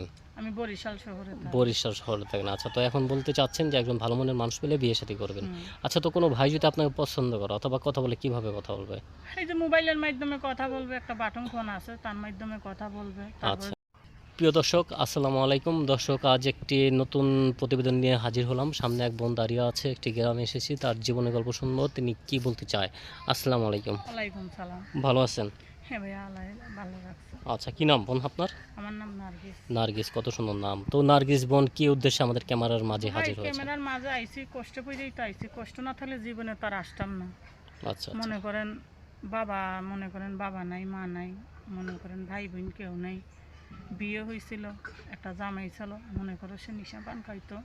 থাকেন? আমি বরিশাল শহরে বরিশাল শহরে থাকেন। আচ্ছা তো এখন বলতে চাচ্ছেন যে একজন ভালো মনের মানুষ পেলে বিয়ে শাদী করবেন। আচ্ছা তো কোনো ভাই যদি আপনাকে পছন্দ করে অথবা কথা বলে কীভাবে কথা বলবে? এই যে মোবাইলের মাধ্যমে কথা বলবে একটা বাটন ফোন আছে তার মাধ্যমে কথা বলবে আচ্ছা। প্রিয় দর্শক আসসালামু আলাইকুম। দর্শক আজ একটি নতুন প্রতিবেদন নিয়ে হাজির হলাম। সামনে এক বোন দাঁড়িয়ে আছে একটি গ্রামে এসেছি তার জীবনের গল্প শুনব তিনি কি বলতে চায়? আসসালামু আলাইকুম। ওয়ালাইকুম সালাম। ভালো আছেন? হ্যাঁ ভাইয়া আল্লাহ ভালো রাখছে। আচ্ছা কি নাম বোন আপনার? আমার নাম নার্গিস। নার্গিস কত সুন্দর নাম। তো নার্গিস বোন কি উদ্দেশ্যে আমাদের ক্যামেরার মাঝে হাজির হয়েছে ক্যামেরার মাঝে আইছি কষ্ট পেয়েই তো আইছি। কষ্ট না থাকলে জীবনে তার আসতাম না। আচ্ছা আচ্ছা। মনে করেন বাবা মনে করেন বাবা নাই মা নাই মনে করেন ভাই বোন কেউ নাই। বিয়ে হয়েছিল একটা জামাই ছিল মনে করো সে নিশা পান খাইতো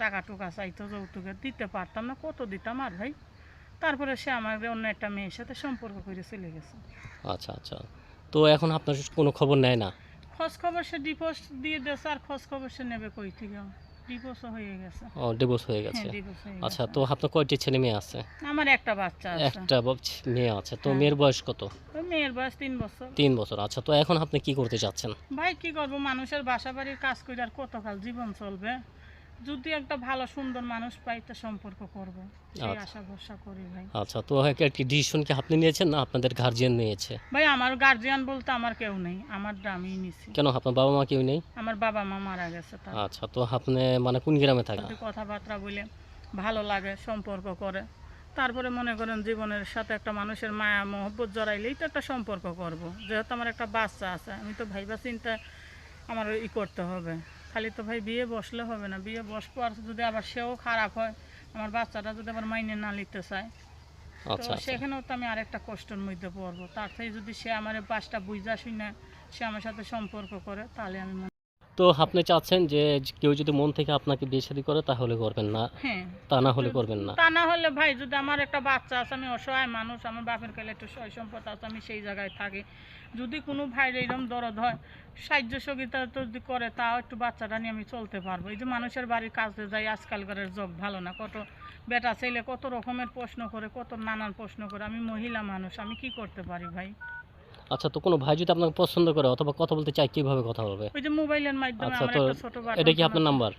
টাকা টুকা চাইতো যৌতুকে দিতে পারতাম না কত দিতাম আর ভাই? তারপরে সে আমার অন্য একটা মেয়ের সাথে সম্পর্ক করে চলে গেছে। আচ্ছা আচ্ছা। তো এখন আপনার কোনো খবর নেয় না? খোঁজ খবর সে ডিভোর্স দিয়ে দিয়েছে আর খোঁজ খবর সে নেবে কই থেকে? হয়ে গেছে। ও ডিভোর্স গেছে। আচ্ছা তো আপনার কয়টি ছেলে মেয়ে আছে? আমার একটা বাচ্চা আছে। একটা মেয়ে আছে। তো হ্যাঁ। মেয়ের বয়স কত? মেয়ের বয়স তিন বছর। তিন বছর। আচ্ছা তো এখন আপনি কি করতে চাচ্ছেন? ভাই কি করব? মানুষের বাসা বাড়ির কাজ করে আর কতকাল জীবন চলবে? যদি একটা ভালো সুন্দর মানুষ পাই তো সম্পর্ক করব। আচ্ছা। আশা ভরসা করি ভাই। আচ্ছা তো একটি ডিসিশন কি আপনি নিয়েছেন না আপনাদের গার্জিয়ান নিয়েছে? ভাই আমার গার্জিয়ান বলতে আমার কেউ নেই আমার আমি নিছি। কেন আপনার বাবা মা কেউ নেই? আমার বাবা মা মারা গেছে তার। আচ্ছা তো আপনি মানে কোন গ্রামে থাকেন? কথাবার্তা বলে ভালো লাগে সম্পর্ক করে তারপরে মনে করেন জীবনের সাথে একটা মানুষের মায়া মহব্বত জড়াইলেই তো একটা সম্পর্ক করব। যেহেতু আমার একটা বাচ্চা আছে আমি তো ভাইবা চিন্তা আমার ই করতে হবে। খালি তো ভাই বিয়ে বসলে হবে না। বিয়ে বসবো আর যদি আবার সেও খারাপ হয় আমার বাচ্চাটা যদি আবার মাইনে না নিতে চায়। তো আচ্ছা আচ্ছা। সেখানেও তো আমি আরেকটা কষ্টের মধ্যে পড়ব। তার থেকে যদি সে আমার পাঁচটা বুঝা শুনে সে আমার সাথে সম্পর্ক করে তাহলে আমি তো আপনি চাচ্ছেন যে কেউ যদি মন থেকে আপনাকে বিয়ে শাদী করে তাহলে করবেন না। হ্যাঁ। তা না হলে করবেন না। তা না হলে ভাই যদি আমার একটা বাচ্চা আছে আমি অসহায় মানুষ আমার বাপের কালে একটু সয় সম্পদ আছে আমি সেই জায়গায় থাকি। যদি কোনো ভাইয়ের এইরকম দরদ হয় সাহায্য সহযোগিতা তো যদি করে তাও একটু বাচ্চাটা নিয়ে আমি চলতে পারব। এই যে মানুষের বাড়ির কাজে যাই আজকালকারের জব ভালো না। কত বেটা ছেলে কত রকমের প্রশ্ন করে কত নানান প্রশ্ন করে আমি মহিলা মানুষ আমি কি করতে পারি ভাই? আচ্ছা তো কোনো ভাই যদি আপনাকে পছন্দ করে অথবা কথা বলতে চায় কীভাবে কথা বলবে? ওই যে মোবাইলের মাধ্যমে আচ্ছা, আমার তো একটা ছোট বাটন এটা কি আপনার নাম্বার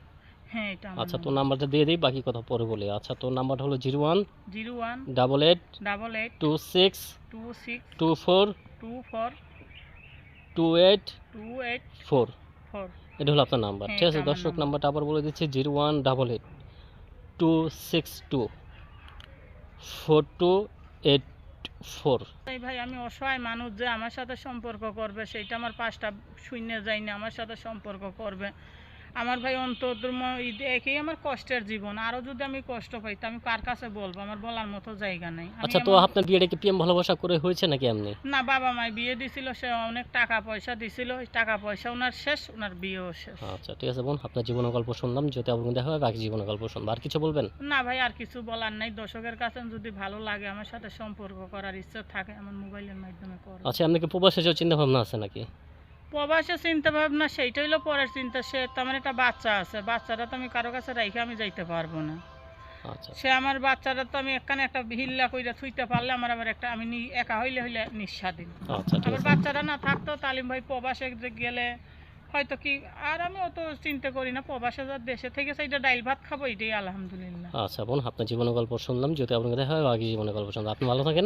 হ্যাঁ এটা আমার আচ্ছা তো নাম্বারটা দিয়ে দিই বাকি কথা পরে বলি। আচ্ছা তো নাম্বারটা হলো zero one zero one double eight double eight two six two six two four two four two eight two eight four. Four. এটা হলো আপনার নাম্বার হ্যাঁ, ঠিক আছে দর্শক নাম্বার। নাম্বারটা আবার বলে দিচ্ছি zero one double eight two six two four two eight তাই ভাই, আমি অসহায় মানুষ যে আমার সাথে সম্পর্ক করবে সেটা আমার পাঁচটা শূন্য যায়নি, আমার সাথে সম্পর্ক করবে। আমার ভাই অন্তর্ম একেই আমার কষ্টের জীবন। আরও যদি আমি কষ্ট পাই তো আমি কার কাছে বলব? আমার বলার মতো জায়গা নেই। আচ্ছা তো আপনার বিয়েটা কি প্রেম ভালোবাসা করে হয়েছে নাকি এমনি? না বাবা মায় বিয়ে দিছিল সে অনেক টাকা পয়সা দিছিল। টাকা পয়সা ওনার শেষ ওনার বিয়েও শেষ। আচ্ছা ঠিক আছে বোন আপনার জীবন গল্প শুনলাম। যদি আপনার দেখা হয় বাকি জীবন গল্প শুনব। আর কিছু বলবেন? না ভাই আর কিছু বলার নাই। দর্শকের কাছে যদি ভালো লাগে আমার সাথে সম্পর্ক করার ইচ্ছা থাকে আমার মোবাইলের মাধ্যমে করো। আচ্ছা আপনাকে প্রবাসে যাওয়ার চিন্তা ভাবনা আছে নাকি? প্রবাসে চিন্তা ভাবনা সেইটা হইল পরের চিন্তা। সে আমার একটা বাচ্চা আছে বাচ্চাটা তো আমি কারও কাছে রেখে আমি যাইতে পারব না। আচ্ছা। সে আমার বাচ্চাটা তো আমি একখানে একটা হিল্লা কইরা থুইতে পারলে আমার আবার একটা আমি একা হইলে হইলে নিঃস্বাধীন আচ্ছা ঠিক বাচ্চাটা না থাকতো তালিম ভাই প্রবাসে গেলে হয়তো কি আর আমি অত চিন্তা করি না প্রবাসে যার দেশে থেকে সেইটা ডাইল ভাত খাব এটাই আলহামদুলিল্লাহ। আচ্ছা বোন আপনার জীবনের গল্প শুনলাম যদি আপনাকে দেখা হয় বাকি জীবনের গল্প শুনলাম। আপনি ভালো থাকেন।